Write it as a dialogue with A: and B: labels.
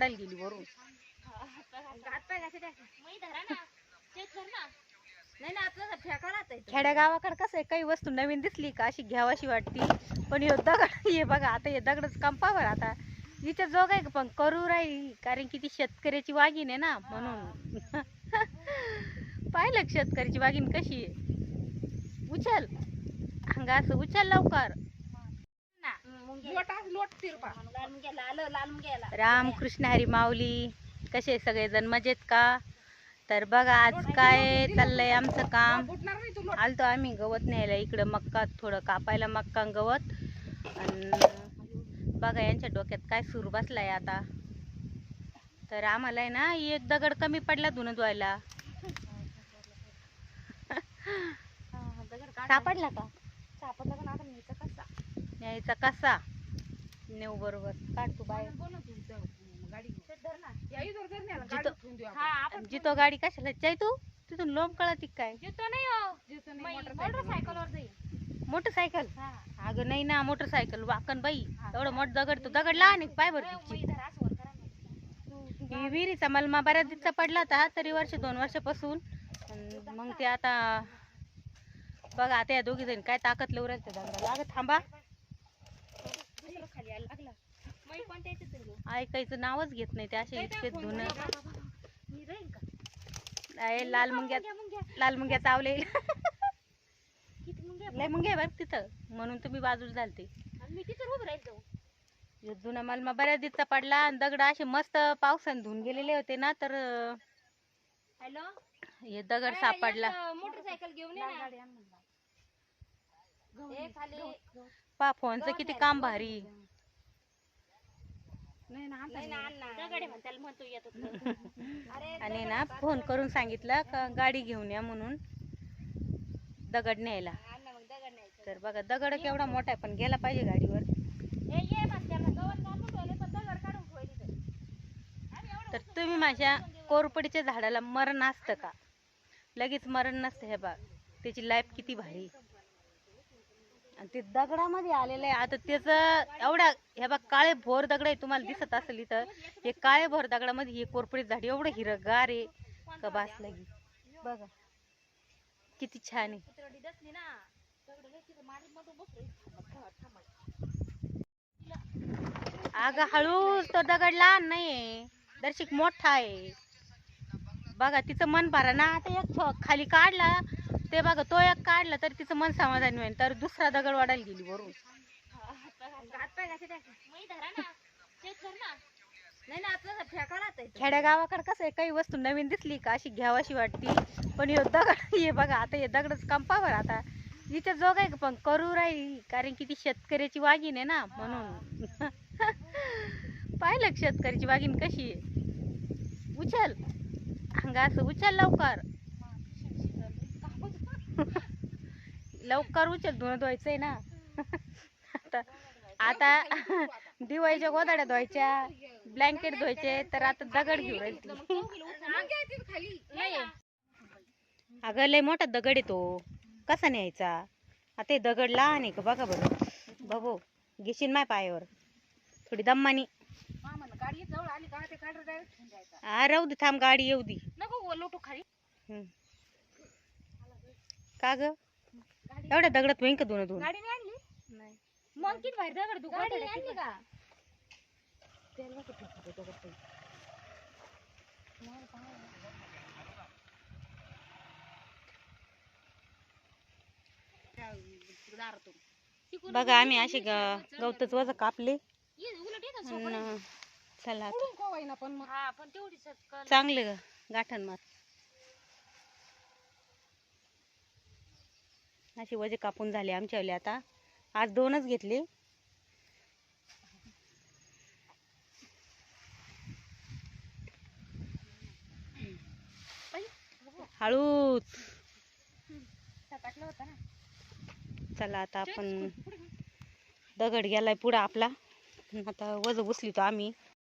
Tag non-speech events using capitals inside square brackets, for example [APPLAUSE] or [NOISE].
A: वाढायला गेली वरून.
B: नाही ना आपल्याला
A: खेड्या गावाकडे कसं आहे काही वस्तू नवीन दिसली का अशी घ्यावाशी वाटती. पण हे दगड [LAUGHS] हे बघा आता हे दगडच कंपावर आता. हिच्या जोग आहे का पण करू राहील कारण की ती शेतकऱ्याची वागीन आहे ना म्हणून. [LAUGHS] पाहिलं शेतकऱ्याची वागीन कशी आहे? उचल. हंगा असं उचल लवकर
B: लाल मुंग्याला आलं लाल मुंग्याला
A: रामकृष्ण हरी माऊली कसे सगळेजण? मजेत का? तर बघा आज काय चाललंय आमचं काम. आलतो आम्ही गवत न्यायला. इकडं मक्का थोडं कापायला मक्का गवत. आणि बघा यांच्या डोक्यात काय सूर बसलाय आता. तर आम्हाला आहे ना एक दगड कमी पडला धुणं धुवायला. सापडला का?
B: सापडला कसा?
A: न्यायचा कसा? नेऊ बरोबर. काढ तू बाहेर. जितो
B: हा आपण.
A: जितो गाडी कशाला जाय तू? तिथून लोंब कळती काय?
B: जितो नाही हो. जाईल
A: मोटरसायकल?
B: हा.
A: अगं नाही ना मोटरसायकल वाकन बाई. एवढं मोठ दगड तो दगड लहान? पाय बरं तिची. ही विहिरीचा मलमा बऱ्याच दिवसा पडला होता तरी वर्ष दोन वर्षापासून. अन मग ते आता बघा आता या दोघी जण काय ताकद लावू राहिले त्या दगडाला अगं थांबा.
B: खाली यायला लागला. मग कोणत्या याच्यात आहे तो?
A: ऐकायचं नावच घेत नाही ते असे इतके धुणं
B: मी राहील का?
A: आहे लाल मुंग्यात
B: मुंग्या मुंग्या
A: लाल मुंग्या चावले.
B: किती मुंग्या
A: लय मुंग्या आहे बरं तिथं. म्हणून तुम्ही बाजूला झालते.
B: आणि मी तिथं उभं राहील
A: ह्यो जुना मालमा बऱ्याच दिवसा पडला आणि दगड असे मस्त पावसाने धुवून गेलेले होते ना तर अं,
B: हॅलो?
A: हे दगड सापडला.
B: मोटरसायकल घेऊन ये ना. ए, खाली
A: पा फोनचं किती काम भारी. [LAUGHS] आणि ना फोन करून सांगितलं का गाडी घेऊन या म्हणून दगड न्यायला. तर बघा दगड केवढा मोठा आहे पण गेला पाहिजे गाडीवर. तर तुम्ही माझ्या कोरपडीच्या झाडाला मरण असतं का? लगेच मरण नसतं हे बघ. त्याची लाईफ किती भारी. आणि ते दगडामध्ये आलेलं आहे. आता त्याचं एवढ्या हे बघ काळे भोर दगड आहे तुम्हाला दिसत असेल इथं. हे काळे भोर दगडामध्ये हे कोरपडीत झाड एवढं हिरगार आहे. का बास लगी. बघा. किती छान आहे.
B: ना
A: अगं हळूच तो दगड लहान नाही दर्शिक मोठा आहे. बघा तिचं मन भरा ना आता एक खाली काढला ते बघा तो एक काढला तर तिचं मन समाधानी होईल. तर दुसरा दगड वाढायला गेली वरून.
B: हातपाय
A: खेड्या गावाकडे कसं आहे काही वस्तू नवीन दिसली का अशी घ्यावाशी वाटती. पण हे दगड हे बघा आता हे दगडच कंपावर आता. तिच्या जोग आहे का पण करू राहील कारण की ती शेतकऱ्याची वाघीण आहे ना म्हणून. [LAUGHS] पाहिलं शेतकऱ्याची वाघीण कशी आहे? उचल अंगा असं उचल लवकर. लवकर उचल धुणं धुवायचंय ना. आता आता दिवाळीच्या गोदाड्या धुवायच्या ब्लँकेट धुवायचे तर आता दगड घेऊ अगं लय मोठा दगड आहे तो. कसा न्यायचा? आता हे दगड लहान आहे का बघा बरं. बघू घेशील माय पायावर. थोडी दम्मानी.
B: गाडी जवळ आली का ते काढ डायरेक्ट ठेवून द्यायचा
A: हा राहू दे थांब गाडी येऊ दे.
B: नको वो लोटू खाली.
A: हम्म. का ग? एवढ्या दगडात होईन का दोन दोन?
B: गाडी नाही आणली? नाही. मग किती बाहेर दगड तू गाडी आणली का?
A: बघा आम्ही असे ग- गवतच वज कापले. अन चला आता.
B: ना पण हा पण तेवढीच कल
A: चांगले ग गाठण मार. असे वजे कापून झाले आमच्यावले आता. आज दोनच घेतले. हळूच.
B: सकाटलं होतं ना.
A: चला आता आपण दगड गेलाय पुढं आपला. आता वज उचलितो आम्ही.